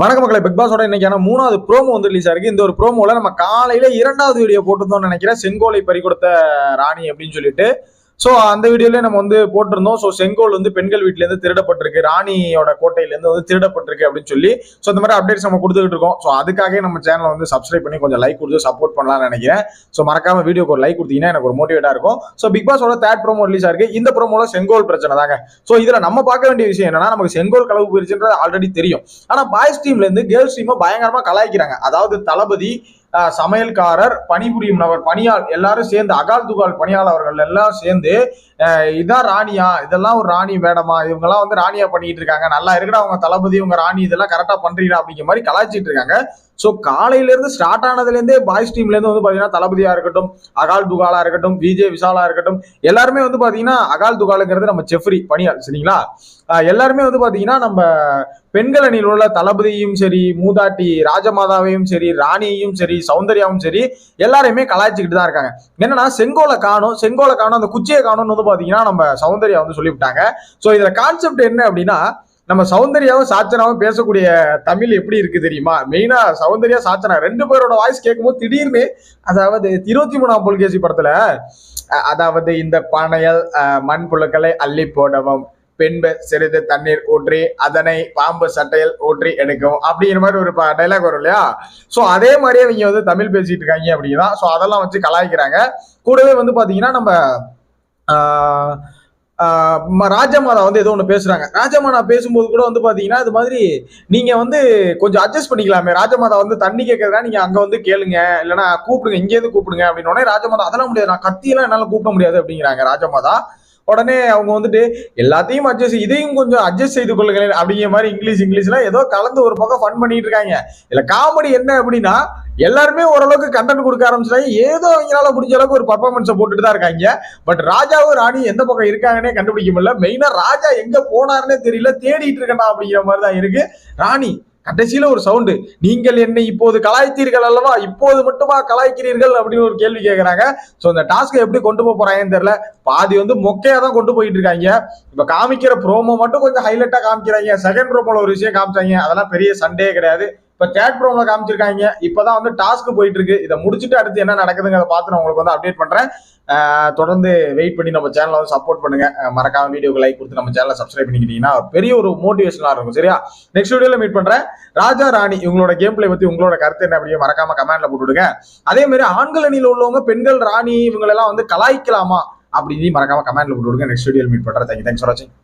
வணக்க மக்களை பிக் பாஸோட இன்னைக்கான மூணாவது ப்ரோமோ வந்து ரிலீஸ் ஆயிருக்கு. இந்த ஒரு ப்ரோமோல நம்ம காலையில இரண்டாவது வீடியோ போட்டிருந்தோம்னு நினைக்கிறேன். செங்கோலை பறி கொடுத்த ராணி அப்படின்னு சொல்லிட்டு. ஸோ அந்த வீடியோலயே நம்ம வந்து போட்டிருந்தோம். ஸோ செங்கோல் வந்து பெண்கள் வீட்டிலேருந்து திருடப்பட்டிருக்கு. ராணியோட கோட்டையிலேருந்து வந்து திருடப்பட்டிருக்கு அப்படின்னு சொல்லி. ஸோ இந்த மாதிரி அப்டேட்ஸ் நம்ம கொடுத்துக்கிட்டு இருக்கோம். ஸோ அதுக்காகவே நம்ம சேனலை வந்து சப்ஸ்கிரைப் பண்ணி கொஞ்சம் லைக் கொடுத்து சப்போர்ட் பண்ணலாம்னு நினைக்கிறேன். ஸோ மறக்காம வீடியோக்கு ஒரு லைக் கொடுத்தீங்கன்னா எனக்கு ஒரு மோட்டிவேட்டாக இருக்கும். ஸோ பிக் பாஸோட தேர்ட் ப்ரோமோ ரிலீஸ் ஆயிருக்கு இந்த ப்ரோமோல செங்கோல் பிரச்சனை தாங்க. ஸோ இதில் நம்ம பார்க்க வேண்டிய விஷயம் என்னன்னா நமக்கு செங்கோல் கலவு போயிருச்சுன்றது ஆல்ரெடி தெரியும். ஆனால் பாய்ஸ் டீம்லேருந்து கேர்ள்ஸ் டீமை பயங்கரமாக கலாய்க்கிறாங்க. அதாவது தளபதி சமையல்காரர் பணிபுரியும் நபர் பணியாள் எல்லாரும் சேர்ந்து அகால் துகால் பணியாளர்கள் எல்லாம் சேர்ந்து இதான் ராணியா. இதெல்லாம் ஒரு ராணி வேடமா இவங்கெல்லாம் வந்து ராணியா பண்ணிட்டு இருக்காங்க. நல்லா இருக்கடா அவங்க தளபதி உங்க ராணி இதெல்லாம் கரெக்டா பண்றீங்களா அப்படிங்கிற மாதிரி கலாய்ச்சிட்டு இருக்காங்க. ஸோ காலையில இருந்து ஸ்டார்ட் ஆனதுல இருந்தே பாய்ஸ் டீம்ல இருந்து வந்து பாத்தீங்கன்னா தளபதியா இருக்கட்டும் அகால் துகாலா இருக்கட்டும் விஜய் விசாலா இருக்கட்டும் எல்லாருமே வந்து பாத்தீங்கன்னா அகால் துகாலுங்கிறது நம்ம செஃப்ரி பணியாள் சரிங்களா? எல்லாருமே வந்து பாத்தீங்கன்னா நம்ம பெண்கள் அணியில் உள்ள தளபதியும் சரி மூதாட்டி ராஜமாதாவையும் சரி ராணியையும் சரி சௌந்தர்யாவும் சரி எல்லாரையுமே கலாய்ச்சிக்கிட்டு தான் இருக்காங்க. என்னன்னா செங்கோலை காணும் செங்கோலை காணும் அந்த குச்சியை காணும்னு வந்து பார்த்தீங்கன்னா நம்ம சௌந்தர்யா வந்து சொல்லிவிட்டாங்க. ஸோ இதில் கான்செப்ட் என்ன அப்படின்னா நம்ம சௌந்தர்யாவும் சாச்சனாவும் பேசக்கூடிய தமிழ் எப்படி இருக்கு தெரியுமா? மெயினா சௌந்தர்யா சாச்சனா ரெண்டு பேரோட வாய்ஸ் கேட்கும்போது திடீர்னு அதாவது இருபத்தி மூணாம் புல்கேசி படத்துல அதாவது இந்த பனையல் மண் புழுக்களை அள்ளி போடவும் பின்பு சிறிது தண்ணீர் ஊற்றி அதனை பாம்பு சட்டையில் ஊற்றி எடுக்கும் அப்படிங்கிற மாதிரி ஒரு டைலாக் வரும் இல்லையா? ஸோ அதே மாதிரியே இவங்க வந்து தமிழ் பேசிட்டு இருக்காங்க அப்படின்னா ஸோ அதெல்லாம் வச்சு கலாய்க்கிறாங்க. கூடவே வந்து பார்த்தீங்கன்னா நம்ம ராஜமாதா வந்து ஏதோ ஒன்று பேசுறாங்க. ராஜமாதா பேசும்போது கூட வந்து பார்த்தீங்கன்னா இது மாதிரி நீங்கள் வந்து கொஞ்சம் அட்ஜஸ்ட் பண்ணிக்கலாமே. ராஜமாதா வந்து தண்ணி கேட்கறதா நீங்கள் அங்கே வந்து கேளுங்க. இல்லைனா கூப்பிடுங்க இங்கேருந்து கூப்பிடுங்க அப்படின்னு உடனே ராஜமாதா அதெல்லாம் முடியாது. நான் கத்தியெல்லாம் என்னால் கூப்பிட முடியாது அப்படிங்கிறாங்க ராஜமாதா. உடனே அவங்க வந்துட்டு எல்லாத்தையும் அட்ஜஸ்ட் இதையும் கொஞ்சம் அட்ஜஸ்ட் செய்து கொள்ளுங்களேன் அப்படிங்கிற மாதிரி இங்கிலீஷ் இங்கிலீஷ்லாம் ஏதோ கலந்து ஒரு பக்கம் ஃபன் பண்ணிட்டு இருக்காங்க. இதில் காமெடி என்ன அப்படின்னா எல்லாருமே ஓரளவுக்கு கண்டென்ட் கொடுக்க ஆரம்பிச்சிட்டாங்க. ஏதோ அவங்களால முடிஞ்ச அளவுக்கு ஒரு பர்ஃபார்மன்ஸை போட்டுட்டு தான் இருக்காங்க. பட் ராஜாவும் ராணி எந்த பக்கம் இருக்காங்கன்னே கண்டுபிடிக்க முடியல. மெயினா ராஜா எங்க போனாருன்னே தெரியல. தேடிட்டு இருக்கா அப்படிங்கிற மாதிரி தான் இருக்கு. ராணி கடைசியில ஒரு சவுண்டு நீங்கள் என்னை இப்போது கலாய்த்தீர்கள் அல்லவா? இப்போது மட்டுமா கலாய்க்கிறீர்கள் அப்படின்னு ஒரு கேள்வி கேட்கறாங்க ஸோ அந்த டாஸ்க்கை எப்படி கொண்டு போக போறாங்கன்னு தெரியல. பாதி வந்து மொக்கையா தான் கொண்டு போயிட்டு இருக்காங்க. இப்ப காமிக்கிற ப்ரோமோ மட்டும் கொஞ்சம் ஹைலைட்டா காமிக்கிறாங்க. செகண்ட் ப்ரோமோல ஒரு விஷயம் காமிச்சாங்க. அதெல்லாம் பெரிய சண்டே கிடையாது. இப்போ தேர்ட் ப்ரோமோல காமிச்சிருக்காங்க. இப்பதான் வந்து டாஸ்க் போயிட்டு இருக்கு இதை முடிச்சுட்டு அடுத்து என்ன நடக்குதுங்கிறத பார்த்து நான் உங்களுக்கு வந்து அப்டேட் பண்றேன். தொடர்ந்து வெயிட் பண்ணி நம்ம சேனலை வந்து சப்போர்ட் பண்ணுங்க. மறக்காம வீடியோக்கு லைக் கொடுத்து நம்ம சேனலை சப்ஸ்கிரைப் பண்ணிக்கிட்டீங்கன்னா பெரிய ஒரு மோட்டிவேஷனாக இருக்கும். சரியா? நெக்ஸ்ட் வீடியோவில் மீட் பண்ணுறேன் ராஜா ராணி இவங்களோட கேம் பிளே பற்றி உங்களோட கருத்து என்ன அப்படியே மறக்காம கமெண்ட்ல போட்டுவிடுங்க அதே மாதிரி ஆண்கள் அணியில் உள்ளவங்க பெண்கள் ராணி இவங்களெல்லாம் வந்து கலாய்க்கலாமா அப்படின்னு மறக்காம கமெண்ட்ல போட்டுவிடுங்க நெக்ஸ்ட் வீடியோ மீட் பண்ணுறேன் தேங்க்யூ தேங்க்ஸ் ஃபார் வாட்சிங்